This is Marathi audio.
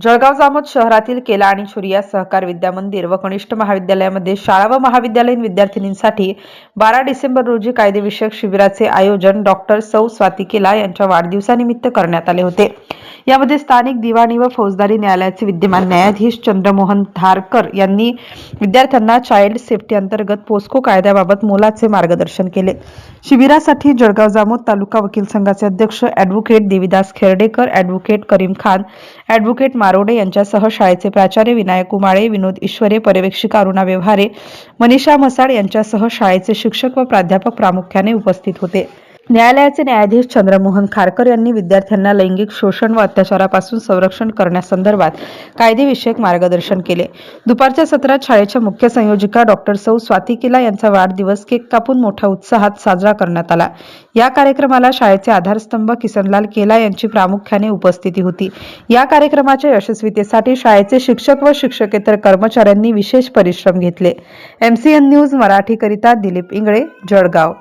जळगाव जामोद शहरातील केला आणि छुरिया सहकार विद्या मंदिर व कनिष्ठ महाविद्यालयामध्ये शाळा व महाविद्यालयीन विद्यार्थिनींसाठी बारा डिसेंबर रोजी कायदेविषयक शिबिराचे आयोजन डॉक्टर सौ स्वाती केला यांच्या वाढदिवसानिमित्त करण्यात आले होते. यामध्ये स्थानिक दिवाणी व फौजदारी न्यायालयाचे विद्यमान न्यायाधीश चंद्रमोहन धारकर यांनी विद्यार्थ्यांना चाइल्ड सेफ्टी अंतर्गत पोस्को कायद्याबाबत मोलाचे मार्गदर्शन केले. शिबिरासाठी जळगाव जामोद तालुका वकील संघाचे अध्यक्ष advocate Devidas Kherdekar advocate Karim Khan advocate Marode यांच्यासह शाळेचे प्राचार्य विनायक उमाळे विनोद ईश्वरे पर्यवेक्षिका अरुणा व्यवहारे मनीषा मसाड यांच्यासह शाळेचे शिक्षक व प्राध्यापक प्रामुख्याने उपस्थित होते. न्यायालयाचे न्यायाधीश चंद्रमोहन खारकर यांनी विद्यार्थ्यांना लैंगिक शोषण व अत्याचारापासून संरक्षण करण्यासंदर्भात कायदेविषयक मार्गदर्शन केले. दुपारच्या सत्रात शाळेच्या मुख्य संयोजिका डॉक्टर सौ स्वाती किला यांचा वाढदिवस केक कापून मोठ्या उत्साहात साजरा करण्यात आला. या कार्यक्रमाला शाळेचे आधारस्तंभ किसनलाल केला यांची प्रामुख्याने उपस्थिती होती. या कार्यक्रमाच्या यशस्वीतेसाठी शाळेचे शिक्षक व शिक्षकेतर कर्मचाऱ्यांनी विशेष परिश्रम घेतले. एमसीएन न्यूज मराठीकरिता दिलीप इंगळे जळगाव.